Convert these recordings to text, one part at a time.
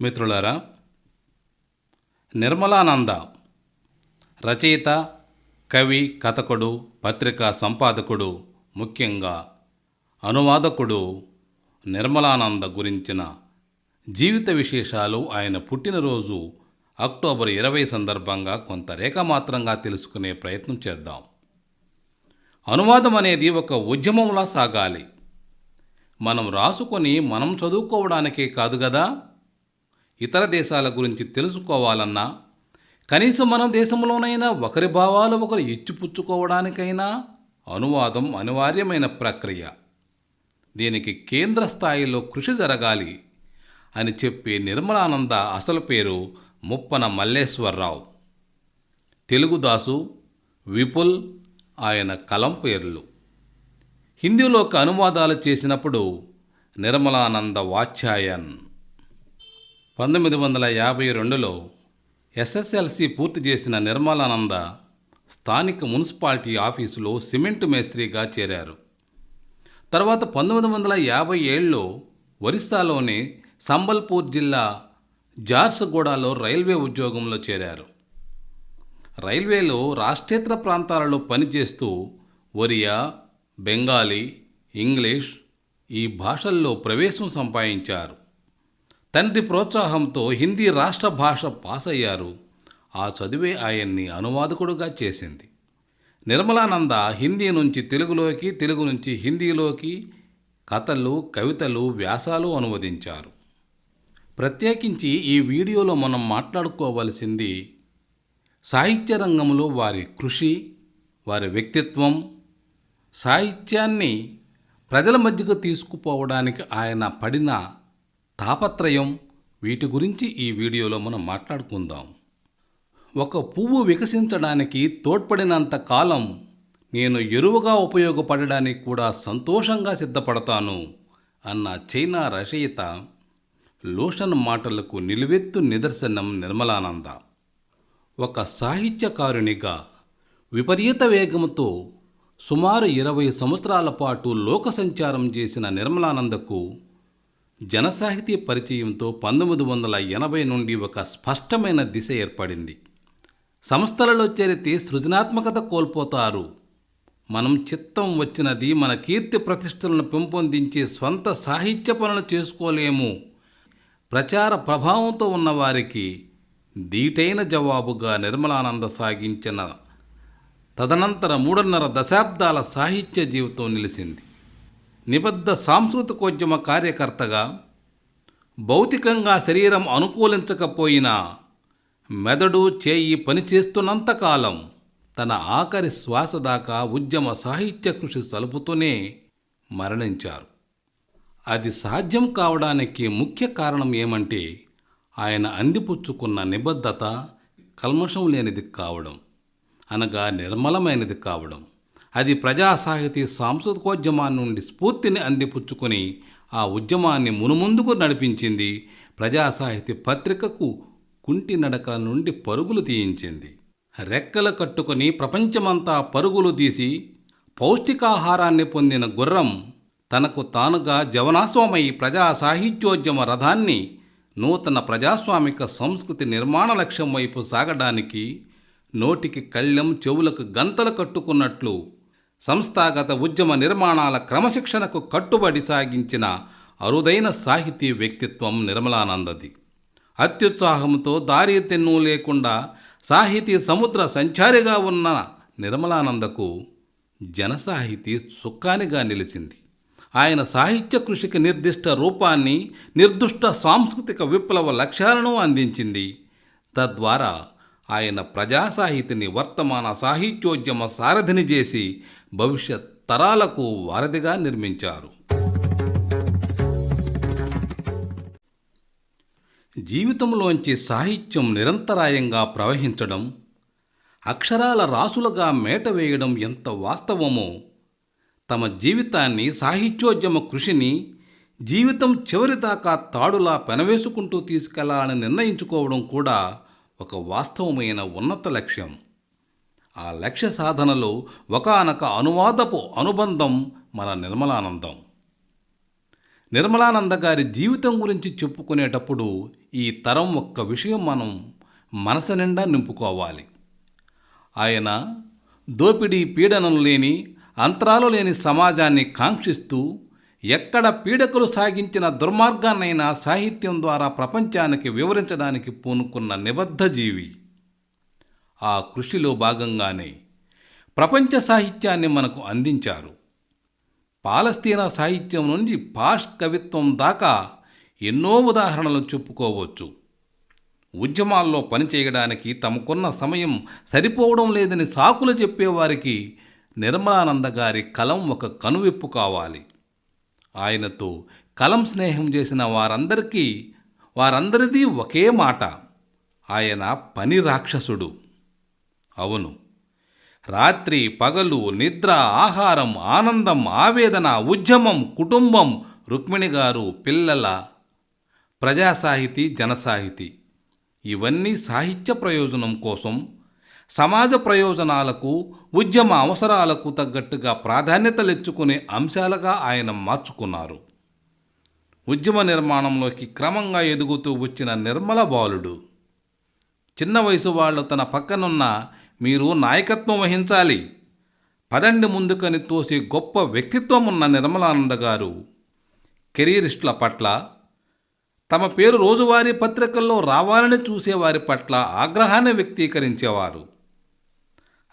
మిత్రులారా నిర్మలానంద రచయిత కవి కథకుడు పత్రికా సంపాదకుడు ముఖ్యంగా అనువాదకుడు నిర్మలానంద గురించిన జీవిత విశేషాలు ఆయన పుట్టినరోజు అక్టోబర్ ఇరవై సందర్భంగా కొంత రేఖామాత్రంగా తెలుసుకునే ప్రయత్నం చేద్దాం. అనువాదం అనేది ఒక ఉద్యమంలా సాగాలి. మనం రాసుకొని మనం చదువుకోవడానికే కాదు కదా? ఇతర దేశాల గురించి తెలుసుకోవాలన్నా కనీసం మన దేశంలోనైనా ఒకరి భావాలు ఒకరు ఇచ్చిపుచ్చుకోవడానికైనా అనువాదం అనివార్యమైన ప్రక్రియ. దీనికి కేంద్ర స్థాయిలో కృషి జరగాలి అని చెప్పే నిర్మలానంద అసలు పేరు ముప్పన మల్లేశ్వరరావు. తెలుగుదాసు విపుల్ ఆయన కలం పేర్లు. హిందీలోకి అనువాదాలు చేసినప్పుడు నిర్మలానంద వాచ్యాయన్. పంతొమ్మిది వందల యాభై రెండులో ఎస్ఎస్ఎల్సి పూర్తి చేసిన నిర్మలానంద స్థానిక మున్సిపాలిటీ ఆఫీసులో సిమెంట్ మేస్త్రిగా చేరారు. తర్వాత పంతొమ్మిది వందల యాభై ఏళ్ళలో ఒరిస్సాలోని సంబల్పూర్ జిల్లా జార్సగూడలో రైల్వే ఉద్యోగంలో చేరారు. రైల్వేలో రాష్ట్రేతర ప్రాంతాలలో పనిచేస్తూ ఒరియా బెంగాలీ ఇంగ్లీష్ ఈ భాషల్లో ప్రవేశం సంపాదించారు. తండ్రి ప్రోత్సాహంతో హిందీ రాష్ట్ర భాష పాస్ అయ్యారు ఆ చదివే ఆయన్ని అనువాదకుడుగా చేసింది. నిర్మలానంద హిందీ నుంచి తెలుగులోకి తెలుగు నుంచి హిందీలోకి కథలు కవితలు వ్యాసాలు అనువదించారు. ప్రత్యేకించి ఈ వీడియోలో మనం మాట్లాడుకోవలసింది సాహిత్య రంగంలో వారి కృషి వారి వ్యక్తిత్వం సాహిత్యాన్ని ప్రజల మధ్యకు తీసుకుపోవడానికి ఆయన పడిన తాపత్రయం. వీటి గురించి ఈ వీడియోలో మనం మాట్లాడుకుందాం. ఒక పువ్వు వికసించడానికి తోడ్పడినంత కాలం నేను ఎరువుగా ఉపయోగపడడానికి కూడా సంతోషంగా సిద్ధపడతాను అన్న చైనా రచయిత లోషన్ మాటలకు నిలువెత్తు నిదర్శనం నిర్మలానంద. ఒక సాహిత్యకారునిగా విపరీత వేగంతో సుమారు ఇరవై సంవత్సరాల పాటు లోక సంచారం చేసిన నిర్మలానందకు జనసాహితీ పరిచయంతో పంతొమ్మిది వందల ఎనభై నుండి ఒక స్పష్టమైన దిశ ఏర్పడింది. సంస్థలలో చేరితే సృజనాత్మకత కోల్పోతారు. మనం చిత్తం వచ్చినది మన కీర్తి ప్రతిష్టలను పెంపొందించే స్వంత సాహిత్య పనులు చేసుకోలేము. ప్రచార ప్రభావంతో ఉన్నవారికి దీటైన జవాబుగా నిర్మలానంద సాగించిన తదనంతర మూడున్నర దశాబ్దాల సాహిత్య జీవితం నిలిచింది. నిబద్ధ సాంస్కృతికోద్యమ కార్యకర్తగా భౌతికంగా శరీరం అనుకూలించకపోయినా మెదడు చేయి పనిచేస్తున్నంతకాలం తన ఆఖరి శ్వాస దాకా ఉద్యమ సాహిత్య కృషి సలుపుతూనే మరణించారు. అది సాధ్యం కావడానికి ముఖ్య కారణం ఏమంటే ఆయన అందిపుచ్చుకున్న నిబద్ధత కల్మషం లేనిది కావడం అనగా నిర్మలమైనది కావడం. అది ప్రజా సాహితీ సాంస్కృతికోద్యమాన్ని నుండి స్ఫూర్తిని అందిపుచ్చుకొని ఆ ఉద్యమాన్ని మునుముందుకు నడిపించింది ప్రజా సాహిత్య పత్రికకు కుంటి నడక నుండి పరుగులు తీయించింది. రెక్కలు కట్టుకొని ప్రపంచమంతా పరుగులు తీసి పౌష్టికాహారాన్ని పొందిన గుర్రం తనకు తానుగా జవనాశ్వమై ప్రజా సాహిత్యోద్యమ రథాన్ని నూతన ప్రజాస్వామిక సంస్కృతి నిర్మాణ లక్ష్యం వైపు సాగడానికి నోటికి కళ్ళెం చెవులకు గంతలు కట్టుకున్నట్లు సంస్థాగత ఉద్యమ నిర్మాణాల క్రమశిక్షణకు కట్టుబడి సాగించిన అరుదైన సాహితీ వ్యక్తిత్వం నిర్మలానందది. అత్యుత్సాహంతో దారితెన్ను లేకుండా సాహితీ సముద్ర సంచారిగా ఉన్న నిర్మలానందకు జనసాహితీ సుఖానిగా నిలిచింది. ఆయన సాహిత్య కృషికి నిర్దిష్ట రూపాన్ని నిర్దుష్ట సాంస్కృతిక విప్లవ లక్ష్యాలను అందించింది. తద్వారా ఆయన ప్రజా సాహితిని వర్తమాన సాహిత్యోద్యమ సారథిని చేసి భవిష్యత్ తరాలకు వారధిగా నిర్మించారు. జీవితంలోంచి సాహిత్యం నిరంతరాయంగా ప్రవహించడం అక్షరాల రాసులుగా మేట వేయడం ఎంత వాస్తవమో తమ జీవితాన్ని సాహిత్యోద్యమ కృషిని జీవితం చివరిదాకా తాడులా పెనవేసుకుంటూ తీసుకెళ్ళాలని నిర్ణయించుకోవడం కూడా ఒక వాస్తవమైన ఉన్నత లక్ష్యం. ఆ లక్ష్య సాధనలో ఒకనొక అనువాదపు అనుబంధం మన నిర్మలానందం. నిర్మలానంద గారి జీవితం గురించి చెప్పుకునేటప్పుడు ఈ తరం ఒక్క విషయం మనం మనసు నిండా నింపుకోవాలి. ఆయన దోపిడీ పీడనలు లేని అంతరాలు లేని సమాజాన్ని కాంక్షిస్తూ ఎక్కడ పీడకులు సాగించిన దుర్మార్గాన్నైనా సాహిత్యం ద్వారా ప్రపంచానికి వివరించడానికి పూనుకున్న నిబద్ధ జీవి. ఆ కృషిలో భాగంగానే ప్రపంచ సాహిత్యాన్ని మనకు అందించారు. పాలస్తీనా సాహిత్యం నుండి పాష్ కవిత్వం దాకా ఎన్నో ఉదాహరణలు చెప్పుకోవచ్చు. ఉద్యమాల్లో పనిచేయడానికి తమకున్న సమయం సరిపోవడం లేదని సాకులు చెప్పేవారికి నిర్మలానంద గారి కలం ఒక కనువిప్పు కావాలి. ఆయనతో కలం స్నేహం చేసిన వారందరికీ వారందరిది ఒకే మాట. ఆయన పని రాక్షసుడు. అవును. రాత్రి పగలు నిద్ర ఆహారం ఆనందం ఆవేదన ఉద్యమం కుటుంబం రుక్మిణి గారు పిల్లల ప్రజాసాహితీ జనసాహితీ. ఇవన్నీ సాహిత్య ప్రయోజనం కోసం సమాజ ప్రయోజనాలకు ఉద్యమ అవసరాలకు తగ్గట్టుగా ప్రాధాన్యతలెచ్చుకునే అంశాలుగా ఆయన మార్చుకున్నారు. ఉద్యమ నిర్మాణంలోకి క్రమంగా ఎదుగుతూ వచ్చిన నిర్మల బాలుడు చిన్న వయసు వాళ్ళు తన పక్కనున్న మీరు నాయకత్వం వహించాలి. పదండి ముందుకని తోసే గొప్ప వ్యక్తిత్వం ఉన్న నిర్మలానంద గారు కెరీరిస్టుల పట్ల తమ పేరు రోజువారీ పత్రికల్లో రావాలని చూసేవారి పట్ల ఆగ్రహాన్ని వ్యక్తీకరించేవారు.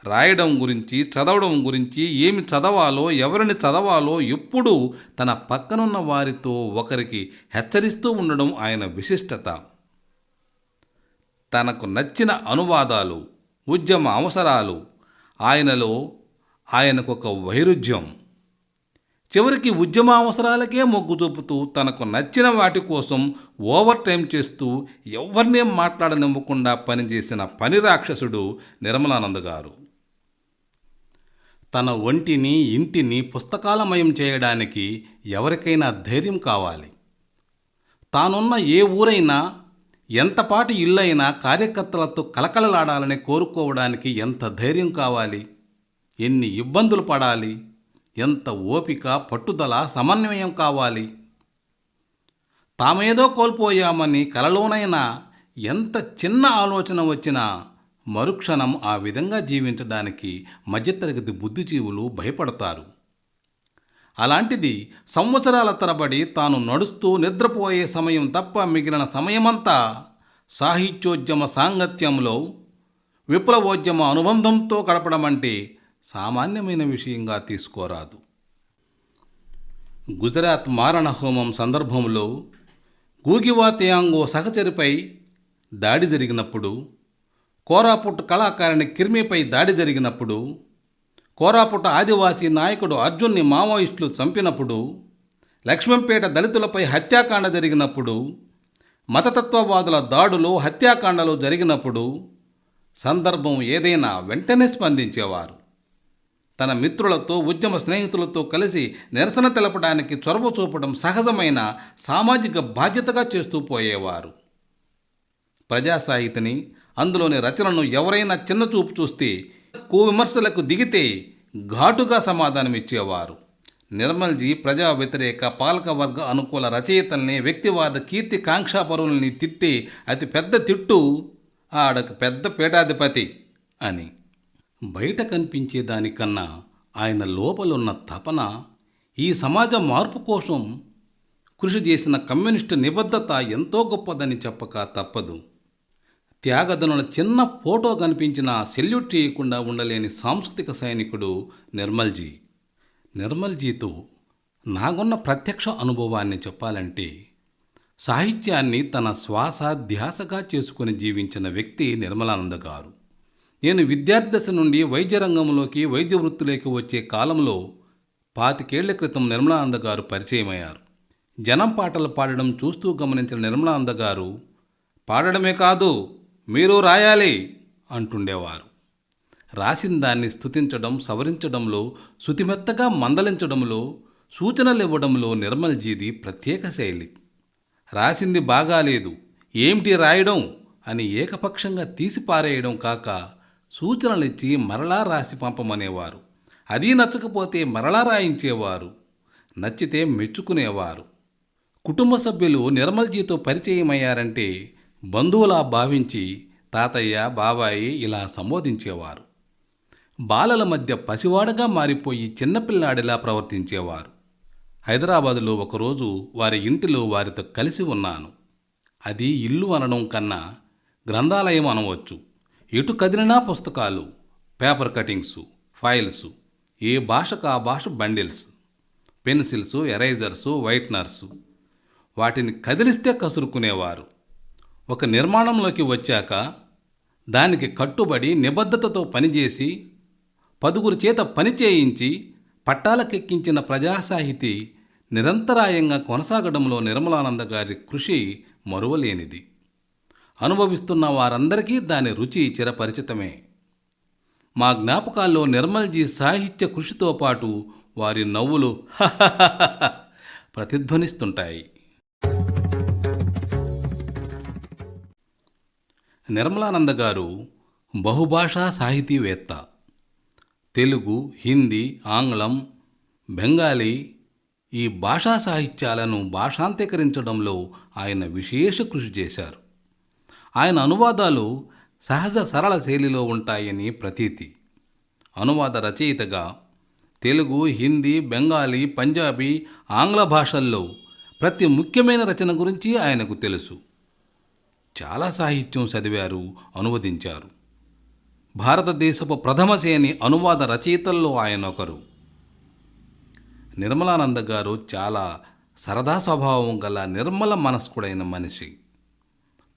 రాయడం గురించి చదవడం గురించి ఏమి చదవాలో ఎవరిని చదవాలో ఎప్పుడూ తన పక్కనున్న వారితో ఒకరికి హెచ్చరిస్తూ ఉండడం ఆయన విశిష్టత. తనకు నచ్చిన అనువాదాలు ఉద్యమ అవసరాలు ఆయనలో ఆయనకొక వైరుధ్యం. చివరికి ఉద్యమ అవసరాలకే మొగ్గు చూపుతూ తనకు నచ్చిన వాటి కోసం ఓవర్ టైం చేస్తూ ఎవరినే మాట్లాడనివ్వకుండా పనిచేసిన పని రాక్షసుడు నిర్మలానంద్ గారు. తన ఒంటిని ఇంటిని పుస్తకాలమయం చేయడానికి ఎవరికైనా ధైర్యం కావాలి. తానున్న ఏ ఊరైనా ఎంతపాటి ఇల్లైనా కార్యకర్తలతో కలకలలాడాలని కోరుకోవడానికి ఎంత ధైర్యం కావాలి? ఎన్ని ఇబ్బందులు పడాలి? ఎంత ఓపిక పట్టుదల సమన్వయం కావాలి? తామేదో కోల్పోయామని కలలోనైనా ఎంత చిన్న ఆలోచన వచ్చినా మరుక్షణం ఆ విధంగా జీవించడానికి మధ్యతరగతి బుద్ధిజీవులు భయపడతారు. అలాంటిది సంవత్సరాల తరబడి తాను నడుస్తూ నిద్రపోయే సమయం తప్ప మిగిలిన సమయమంతా సాహిత్యోద్యమ సాంగత్యంలో విప్లవోద్యమ అనుబంధంతో గడపడం అంటే సామాన్యమైన విషయంగా తీసుకోరాదు. గుజరాత్ మారణ హోమం సందర్భంలో గూగివాతయాంగో సహచరిపై దాడి జరిగినప్పుడు కోరాపుట్ కళాకారిణి కిర్మిపై దాడి జరిగినప్పుడు కోరాపుట ఆదివాసీ నాయకుడు అర్జున్ని మావోయిస్టులు చంపినప్పుడు లక్ష్మంపేట దళితులపై హత్యాకాండ జరిగినప్పుడు మతతత్వవాదుల దాడులు హత్యాకాండలు జరిగినప్పుడు సందర్భం ఏదైనా వెంటనే స్పందించేవారు. తన మిత్రులతో ఉద్యమ స్నేహితులతో కలిసి నిరసన తెలపడానికి చొరవ చూపడం సహజమైన సామాజిక బాధ్యతగా చేస్తూ పోయేవారు. ప్రజాసాహితిని అందులోని రచనను ఎవరైనా చిన్నచూపు చూస్తే విమర్శలకు దిగితే ఘాటుగా సమాధానమిచ్చేవారు. నిర్మల్జీ ప్రజా వ్యతిరేక పాలకవర్గ అనుకూల రచయితల్ని వ్యక్తివాద కీర్తి కాంక్షాపరుల్ని తిట్టి అతి పెద్ద తిట్టు ఆడకు పెద్ద పీఠాధిపతి అని. బయట కనిపించే దానికన్నా ఆయన లోపలున్న తపన ఈ సమాజ మార్పు కోసం కృషి చేసిన కమ్యూనిస్టు నిబద్ధత ఎంతో గొప్పదని చెప్పక తప్పదు. త్యాగదనుల చిన్న ఫోటో కనిపించిన సెల్యూట్ చేయకుండా ఉండలేని సాంస్కృతిక సైనికుడు నిర్మల్జీ. నిర్మల్జీతో నాకున్న ప్రత్యక్ష అనుభవాన్ని చెప్పాలంటే సాహిత్యాన్ని తన శ్వాస ధ్యాసగా చేసుకుని జీవించిన వ్యక్తి నిర్మలానంద గారు. నేను విద్యార్థి దశ నుండి వైద్య రంగంలోకి వైద్య వృత్తిలోకి వచ్చే కాలంలో పాతికేళ్ళ క్రితం నిర్మలానంద గారు పరిచయమయ్యారు. జనం పాటలు పాడడం చూస్తూ గమనించిన నిర్మలానంద గారు పాడడమే కాదు మీరు రాయాలి అంటుండేవారు. రాసిన దాన్ని స్థుతించడం సవరించడంలో శుతిమెత్తగా మందలించడంలో సూచనలు ఇవ్వడంలో నిర్మల్జీది ప్రత్యేక శైలి. రాసింది బాగాలేదు ఏమిటి రాయడం అని ఏకపక్షంగా తీసిపారేయడం కాక సూచనలిచ్చి మరలా రాసి పంపమనేవారు. అది నచ్చకపోతే మరలా రాయించేవారు నచ్చితే మెచ్చుకునేవారు. కుటుంబ సభ్యులు నిర్మల్జీతో పరిచయమయ్యారంటే బంధువులా భావించి తాతయ్య బాబాయి ఇలా సంబోధించేవారు. బాలల మధ్య పసివాడగా మారిపోయి చిన్నపిల్లాడిలా ప్రవర్తించేవారు. హైదరాబాదులో ఒకరోజు వారి ఇంటిలో వారితో కలిసి ఉన్నాను. అది ఇల్లు అనడం కన్నా గ్రంథాలయం అనవచ్చు. ఎటు కదిలినా పుస్తకాలు పేపర్ కటింగ్స్ ఫైల్స్ ఏ భాషకు ఆ భాష బండిల్స్ పెన్సిల్స్ ఎరైజర్సు వైట్నర్సు. వాటిని కదిలిస్తే కసురుకునేవారు. ఒక నిర్మాణంలోకి వచ్చాక దానికి కట్టుబడి నిబద్ధతతో పనిచేసి పదుగురు చేత పని చేయించి పట్టాలకెక్కించిన ప్రజాసాహితీ నిరంతరాయంగా కొనసాగడంలో నిర్మలానంద గారి కృషి మరువలేనిది. అనుభవిస్తున్న వారందరికీ దాని రుచి చిరపరిచితమే. మా జ్ఞాపకాల్లో నిర్మల్జీ సాహిత్య కృషితో పాటు వారి నవ్వులు ప్రతిధ్వనిస్తుంటాయి. నిర్మలానంద గారు బహుభాషా సాహితీవేత్త. తెలుగు హిందీ ఆంగ్లం బెంగాలీ ఈ భాషా సాహిత్యాలను భాషాంతీకరించడంలో ఆయన విశేష కృషి చేశారు. ఆయన అనువాదాలు సహజ సరళ శైలిలో ఉంటాయని ప్రతీతి. అనువాద రచయితగా తెలుగు హిందీ బెంగాలీ పంజాబీ ఆంగ్ల భాషల్లో ప్రతి ముఖ్యమైన రచన గురించి ఆయనకు తెలుసు. చాలా సాహిత్యం చదివారు అనువదించారు. భారతదేశపు ప్రథమ శ్రేణి అనువాద రచయితల్లో ఆయన ఒకరు. నిర్మలానంద గారు చాలా సరదా స్వభావం గల నిర్మల మనస్కుడైన మనిషి.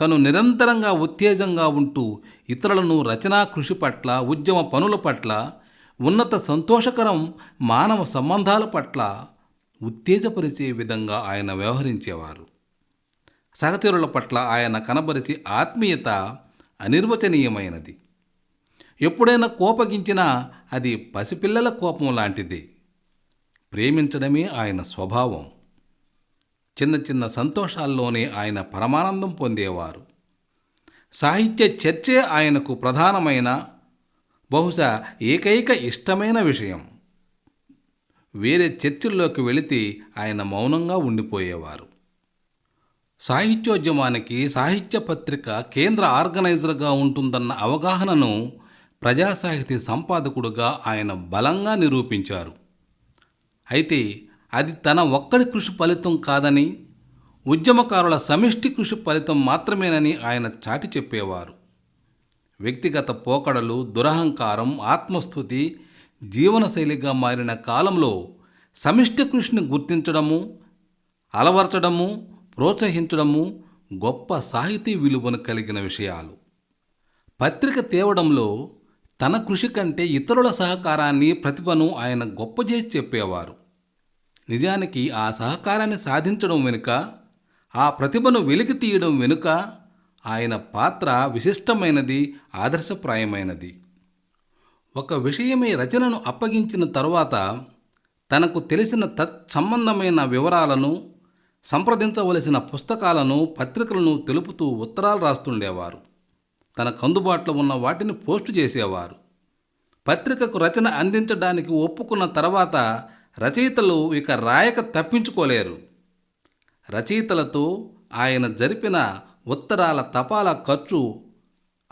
తను నిరంతరంగా ఉత్తేజంగా ఉంటూ ఇతరులను రచనా కృషి పట్ల ఉద్యమ పనుల పట్ల ఉన్నత సంతోషకరం మానవ సంబంధాల పట్ల ఉత్తేజపరిచే విధంగా ఆయన వ్యవహరించేవారు. సహచరుల పట్ల ఆయన కనబరిచి ఆత్మీయత అనిర్వచనీయమైనది. ఎప్పుడైనా కోపగించినా అది పసిపిల్లల కోపం లాంటిది. ప్రేమించడమే ఆయన స్వభావం. చిన్న చిన్న సంతోషాల్లోనే ఆయన పరమానందం పొందేవారు. సాహిత్య చర్చే ఆయనకు ప్రధానమైన బహుశా ఏకైక ఇష్టమైన విషయం. వేరే చర్చల్లోకి వెళితే ఆయన మౌనంగా ఉండిపోయేవారు. సాహిత్యోద్యమానికి సాహిత్య పత్రిక కేంద్ర ఆర్గనైజర్గా ఉంటుందన్న అవగాహనను ప్రజాసాహితీ సంపాదకుడుగా ఆయన బలంగా నిరూపించారు. అయితే అది తన ఒక్కడి కృషి ఫలితం కాదని ఉద్యమకారుల సమిష్టి కృషి ఫలితం మాత్రమేనని ఆయన చాటి చెప్పేవారు. వ్యక్తిగత పోకడలు దురహంకారం ఆత్మస్థుతి జీవనశైలిగా మారిన కాలంలో సమిష్టి కృషిని గుర్తించడము అలవర్చడము ప్రోత్సహించడము గొప్ప సాహితీ విలువను కలిగిన విషయాలు. పత్రిక తేవడంలో తన కృషి కంటే ఇతరుల సహకారాన్ని ప్రతిభను ఆయన గొప్ప చేసి చెప్పేవారు. నిజానికి ఆ సహకారాన్ని సాధించడం వెనుక ఆ ప్రతిభను వెలికి తీయడం వెనుక ఆయన పాత్ర విశిష్టమైనది ఆదర్శప్రాయమైనది. ఒక విషయమే రచనను అప్పగించిన తరువాత తనకు తెలిసిన తత్సంబంధమైన వివరాలను సంప్రదించవలసిన పుస్తకాలను పత్రికలను తెలుపుతూ ఉత్తరాలు రాస్తుండేవారు. తనకు అందుబాటులో ఉన్న వాటిని పోస్టు చేసేవారు. పత్రికకు రచన అందించడానికి ఒప్పుకున్న తర్వాత రచయితలు ఇక రాయక తప్పించుకోలేరు. రచయితలతో ఆయన జరిపిన ఉత్తరాల తపాలా ఖర్చు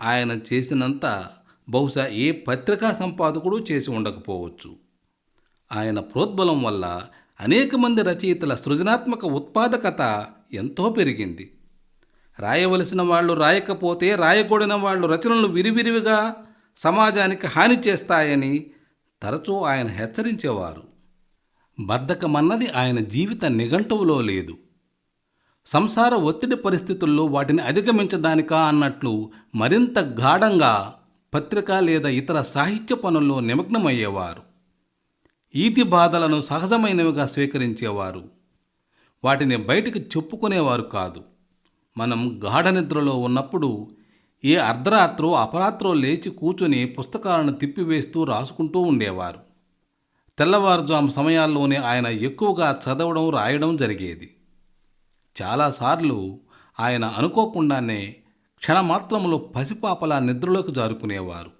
ఆయన చేసినంత బహుశా ఏ పత్రికా సంపాదకుడు చేసి ఉండకపోవచ్చు. ఆయన ప్రోద్బలం వల్ల అనేక మంది రచయితల సృజనాత్మక ఉత్పాదకత ఎంతో పెరిగింది. రాయవలసిన వాళ్ళు రాయకపోతే రాయకూడిన వాళ్ళు రచనలు విరివిరివిగా సమాజానికి హాని చేస్తాయని తరచూ ఆయన హెచ్చరించేవారు. బద్ధకమన్నది ఆయన జీవిత నిఘంటువులో లేదు. సంసార ఒత్తిడి పరిస్థితుల్లో వాటిని అధిగమించడానికా అన్నట్లు మరింత గాఢంగా పత్రిక లేదా ఇతర సాహిత్య పనుల్లో నిమగ్నమయ్యేవారు. ఈతి బాధలను సహజమైనవిగా స్వీకరించేవారు. వాటిని బయటికి చెప్పుకునేవారు కాదు. మనం గాఢ నిద్రలో ఉన్నప్పుడు ఏ అర్ధరాత్రో అపరాత్రో లేచి కూర్చుని పుస్తకాలను తిప్పివేస్తూ రాసుకుంటూ ఉండేవారు. తెల్లవారుజాము సమయాల్లోనే ఆయన ఎక్కువగా చదవడం రాయడం జరిగేది. చాలాసార్లు ఆయన అనుకోకుండానే క్షణమాత్రంలో పసిపాపలా నిద్రలోకి జారుకునేవారు.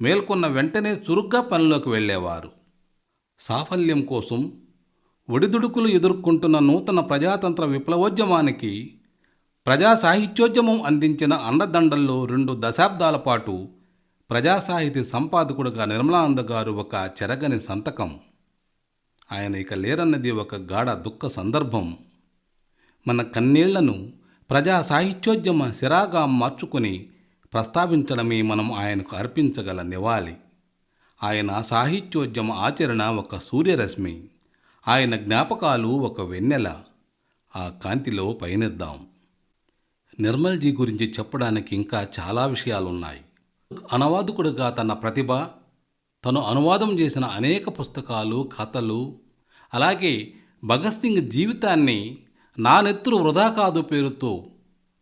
మేల్కొన్న వెంటనే చురుగ్గా పనిలోకి వెళ్ళేవారు. సాఫల్యం కోసం ఒడిదుడుకులు ఎదుర్కొంటున్న నూతన ప్రజాతంత్ర విప్లవోద్యమానికి ప్రజా సాహిత్యోద్యమం అందించిన అండదండల్లో రెండు దశాబ్దాల పాటు ప్రజా సాహితీ సంపాదకుడుగా నిర్మలానంద గారు ఒక చెరగని సంతకం. ఆయన ఇక లేరన్నది ఒక గాఢ దుఃఖ సందర్భం. మన కన్నీళ్ళను ప్రజా సాహిత్యోద్యమ సిరాగా మార్చుకొని ప్రస్తావించడమే మనం ఆయనకు అర్పించగల నివాళి. ఆయన సాహిత్యోద్యమ ఆచరణ ఒక సూర్యరశ్మి ఆయన జ్ఞాపకాలు ఒక వెన్నెల. ఆ కాంతిలో పయనిద్దాం. నిర్మల్జీ గురించి చెప్పడానికి ఇంకా చాలా విషయాలున్నాయి. అనువాదకుడుగా తన ప్రతిభ తను అనువాదం చేసిన అనేక పుస్తకాలు కథలు అలాగే భగత్ సింగ్ జీవితాన్ని నా నెత్తురు వృధా కాదు పేరుతో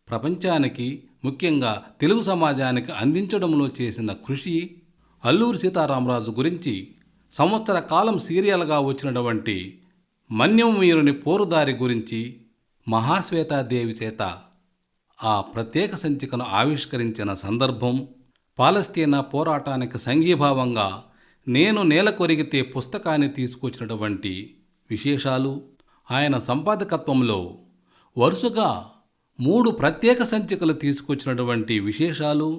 ప్రపంచానికి ముఖ్యంగా తెలుగు సమాజానికి అందించడంలో చేసిన కృషి అల్లూరి సీతారామరాజు గురించి సంవత్సర కాలం సీరియల్గా వచ్చినటువంటి మన్యం వీరుని పోరుదారి గురించి మహాశ్వేతాదేవి చేత ఆ ప్రత్యేక సంచికను ఆవిష్కరించిన సందర్భం పాలస్తీనా పోరాటానికి సంఘీభావంగా నేను నేల కొరిగితే పుస్తకాన్ని తీసుకొచ్చినటువంటి విశేషాలు ఆయన సంపాదకత్వంలో వరుసగా మూడు ప్రత్యేక సంచికలు తీసుకొచ్చినటువంటి విశేషాలు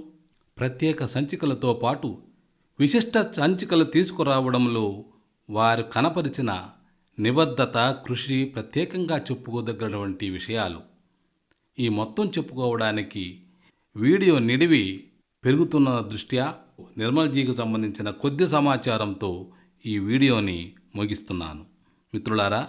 ప్రత్యేక సంచికలతో పాటు విశిష్ట సంచికలు తీసుకురావడంలో వారు కనపరిచిన నిబద్ధత కృషి ప్రత్యేకంగా చెప్పుకోదగినటువంటి విషయాలు. ఈ మొత్తం చెప్పుకోవడానికి వీడియో నిడివి పెరుగుతున్న దృష్ట్యా నిర్మల్జీకి సంబంధించిన కొద్ది సమాచారంతో ఈ వీడియోని ముగిస్తున్నాను. మిత్రులారా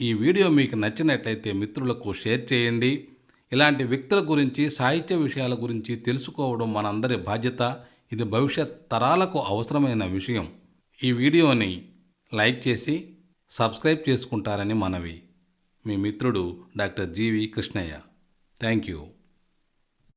ఈ వీడియో మీకు నచ్చినట్లయితే మిత్రులకు షేర్ చేయండి. ఇలాంటి వ్యక్తుల గురించి సాహిత్య విషయాల గురించి తెలుసుకోవడం మనందరి బాధ్యత. ఇది భవిష్యత్ తరాలకు అవసరమైన విషయం. ఈ వీడియోని లైక్ చేసి సబ్స్క్రైబ్ చేసుకుంటారని మనవి. మీ మిత్రుడు doctor G V Krishnaiah. Thank you